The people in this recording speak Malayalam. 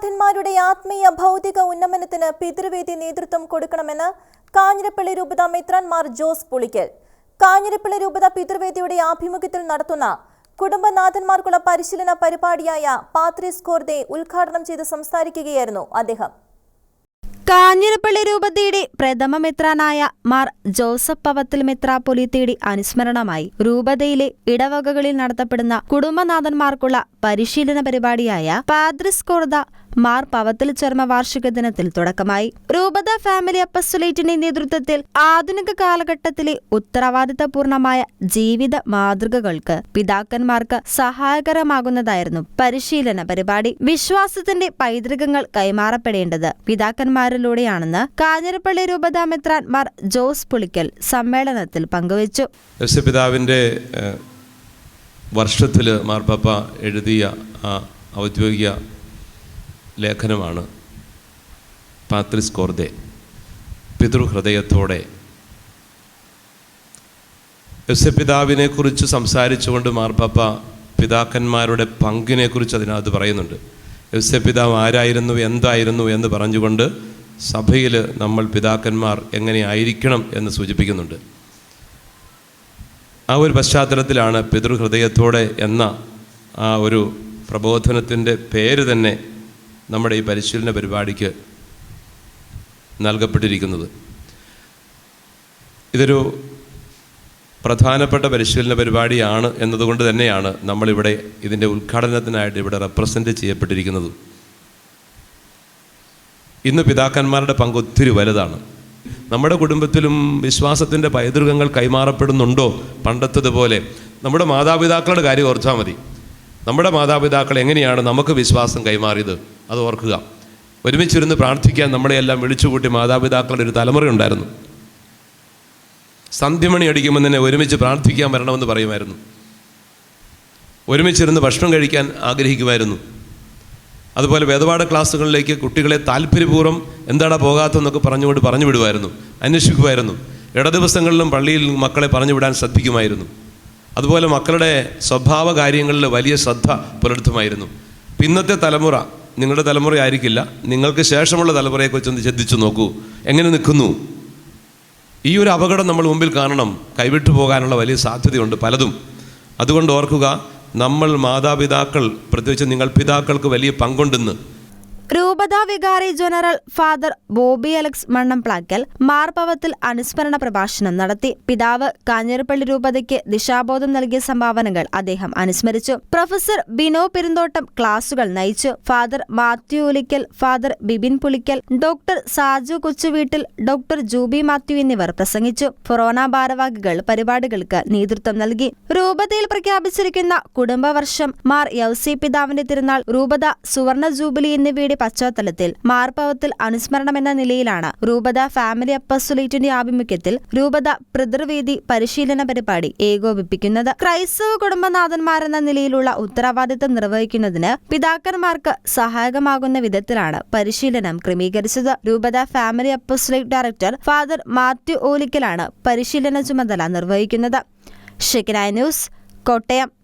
കുടുംബനാഥന്മാരുടെ ആത്മീയ ഭൗതിക ഉന്നമനത്തിന് പിതൃവേദി നേതൃത്വം കൊടുക്കണമെന്ന് കാഞ്ഞിരപ്പള്ളി രൂപത മെത്രാൻമാർ ജോസ് പുളിക്കൽ കാഞ്ഞിരപ്പള്ളി രൂപത പിതൃവേദിയുടെ ആഭിമുഖ്യത്തിൽ നടത്തുന്ന കുടുംബനാഥന്മാർക്കുള്ള പരിശീലന പരിപാടിയായ പാത്രീസ് കോർദെ ഉദ്ഘാടനം ചെയ്ത് സംസാരിക്കുകയായിരുന്നു അദ്ദേഹം കാഞ്ഞിരപ്പള്ളി രൂപതയുടെ പ്രഥമ മെത്രാനായ മാർ ജോസഫ് പവത്തിൽ മെത്രാപ്പൊലീത്തയുടെ അനുസ്മരണമായി രൂപതയിലെ ഇടവകകളിൽ നടത്തപ്പെടുന്ന കുടുംബനാഥന്മാർക്കുള്ള പരിശീലന പരിപാടിയായ പാദ്രിസ് കോർദ മാർ പവത്തിൽ ചർമ്മ വാർഷിക ദിനത്തിൽ തുടക്കമായി. രൂപത ഫാമിലി അപ്പസ്റ്റുലേറ്റിന്റെ നേതൃത്വത്തിൽ ആധുനിക കാലഘട്ടത്തിലെ ഉത്തരവാദിത്തപൂർണമായ ജീവിത മാതൃകകൾക്ക് പിതാക്കന്മാർക്ക് സഹായകരമാകുന്നതായിരുന്നു പരിശീലന പരിപാടി. വിശ്വാസത്തിന്റെ പൈതൃകങ്ങൾ കൈമാറപ്പെടേണ്ടത് പിതാക്കന്മാരിലൂടെയാണെന്ന് കാഞ്ഞിരപ്പള്ളി രൂപത മെത്രാൻമാർ ജോസ് പുളിക്കൽ സമ്മേളനത്തിൽ പങ്കുവച്ചു. പിതാവിന്റെ വർഷത്തിൽ മാർപ്പാപ്പ എഴുതിയ ഔദ്യോഗിക ലേഖനമാണ് പാത്രിസ് കോർദെ. പിതൃഹൃദയത്തോടെ. യസ്യപിതാവിനെക്കുറിച്ച് കുറിച്ച് സംസാരിച്ചുകൊണ്ട് മാർപ്പാപ്പ പിതാക്കന്മാരുടെ പങ്കിനെക്കുറിച്ച് അതിനകത്ത് പറയുന്നുണ്ട്. യസ്യപിതാവ് ആരായിരുന്നു എന്തായിരുന്നു എന്ന് പറഞ്ഞുകൊണ്ട് സഭയിൽ നമ്മൾ പിതാക്കന്മാർ എങ്ങനെ ആയിരിക്കണം എന്ന് സൂചിപ്പിക്കുന്നുണ്ട്. ആ ഒരു പശ്ചാത്തലത്തിലാണ് പിതൃഹൃദയത്തോടെ എന്ന ആ ഒരു പ്രബോധനത്തിന്റെ പേര് തന്നെ നമ്മുടെ ഈ പരിശീലന പരിപാടിക്ക് നൽകപ്പെട്ടിരിക്കുന്നത്. ഇതൊരു പ്രധാനപ്പെട്ട പരിശീലന പരിപാടിയാണ് എന്നതുകൊണ്ട് തന്നെയാണ് നമ്മളിവിടെ ഇതിന്റെ ഉദ്ഘാടനത്തിനായിട്ട് ഇവിടെ റെപ്രസെന്റ് ചെയ്യപ്പെട്ടിരിക്കുന്നത്. ഇന്ന് പിതാക്കന്മാരുടെ പങ്ക് ഒത്തിരി വലുതാണ്. നമ്മുടെ കുടുംബത്തിലും വിശ്വാസത്തിന്റെ പൈതൃകങ്ങൾ കൈമാറപ്പെടുന്നുണ്ടോ? പണ്ടത്തതുപോലെ. നമ്മുടെ മാതാപിതാക്കളുടെ കാര്യം ഓർത്താൽ മതി. നമ്മുടെ മാതാപിതാക്കൾ എങ്ങനെയാണ് നമുക്ക് വിശ്വാസം കൈമാറിയത്? അത് ഓർക്കുക. ഒരുമിച്ചിരുന്ന് പ്രാർത്ഥിക്കാൻ നമ്മളെയെല്ലാം വിളിച്ചുകൂട്ടി മാതാപിതാക്കളുടെ ഒരു തലമുറയുണ്ടായിരുന്നു സന്ധ്യമണി അടിക്കുമ്പോൾ തന്നെ ഒരുമിച്ച് പ്രാർത്ഥിക്കാൻ വരണമെന്ന് പറയുമായിരുന്നു. ഒരുമിച്ചിരുന്ന് ഭക്ഷണം കഴിക്കാൻ ആഗ്രഹിക്കുമായിരുന്നു. അതുപോലെ വേദപാഠ ക്ലാസ്സുകളിലേക്ക് കുട്ടികളെ താല്പര്യപൂർവം എന്താടാ പോകാത്തതെന്നൊക്കെ പറഞ്ഞുകൊണ്ട് പറഞ്ഞു വിടുമായിരുന്നു. അന്വേഷിക്കുമായിരുന്നു. ഇടദിവസങ്ങളിലും പള്ളിയിൽ മക്കളെ പറഞ്ഞു വിടാൻ ശ്രദ്ധിക്കുമായിരുന്നു. അതുപോലെ മക്കളുടെ സ്വഭാവ കാര്യങ്ങളിൽ വലിയ ശ്രദ്ധ പുലർത്തുമായിരുന്നു. ഇന്നത്തെ തലമുറ നിങ്ങളുടെ തലമുറ ആയിരിക്കില്ല. നിങ്ങൾക്ക് ശേഷമുള്ള തലമുറയെക്കുറിച്ചൊന്ന് ചിന്തിച്ചു നോക്കൂ. എങ്ങനെ നിൽക്കുന്നു? ഈ ഒരു അപകടം നമ്മൾ മുമ്പിൽ കാണണം. കൈവിട്ടു പോകാനുള്ള വലിയ സാധ്യതയുണ്ട് പലതും. അതുകൊണ്ട് ഓർക്കുക നമ്മൾ മാതാപിതാക്കൾ പ്രത്യേകിച്ച് നിങ്ങൾ പിതാക്കൾക്ക് വലിയ പങ്കുണ്ടെന്ന്. രൂപത വികാരി general father Bobby Alex Mannamplackal മാർപ്പവത്തിൽ അനുസ്മരണ പ്രഭാഷണം നടത്തി. പിതാവ് കാഞ്ഞിരപ്പള്ളി രൂപതയ്ക്ക് ദിശാബോധം നൽകിയ സംഭാവനകൾ അദ്ദേഹം അനുസ്മരിച്ചു. പ്രൊഫസർ ബിനോ പെരുന്തോട്ടം ക്ലാസുകൾ നയിച്ചു. Father Mathew Ulickal father Bibin Pulickal doctor Saju Kochuveettil doctor Jubi Mathew എന്നിവർ പ്രസംഗിച്ചു. ഫൊറോന ഭാരവാഹികൾ പരിപാടികൾക്ക് നേതൃത്വം നൽകി. രൂപതയിൽ പ്രഖ്യാപിച്ചിരിക്കുന്ന കുടുംബവർഷം മാർ യൗസി പിതാവിന്റെ തിരുനാൾ രൂപത സുവർണ ജൂബിലി എന്നിവയുടെ പശ്ചാത്തലത്തിൽ മാർപ്പവത്തിൽ അനുസ്മരണമെന്ന നിലയിലാണ് രൂപത ഫാമിലി അപ്പസുലേറ്റിന്റെ ആഭിമുഖ്യത്തിൽ രൂപത പിതൃവേദി പരിശീലന പരിപാടി ഏകോപിപ്പിക്കുന്നത്. ക്രൈസ്തവ കുടുംബനാഥന്മാരെന്ന നിലയിലുള്ള ഉത്തരവാദിത്തം നിർവഹിക്കുന്നതിന് പിതാക്കന്മാർക്ക് സഹായകമാകുന്ന വിധത്തിലാണ് പരിശീലനം ക്രമീകരിച്ചത്. രൂപത family apostolate director father Mathew ഓലിക്കലാണ് പരിശീലന ചുമതല നിർവഹിക്കുന്നത്. ഷെക്കിനായ ന്യൂസ് കോട്ടയം.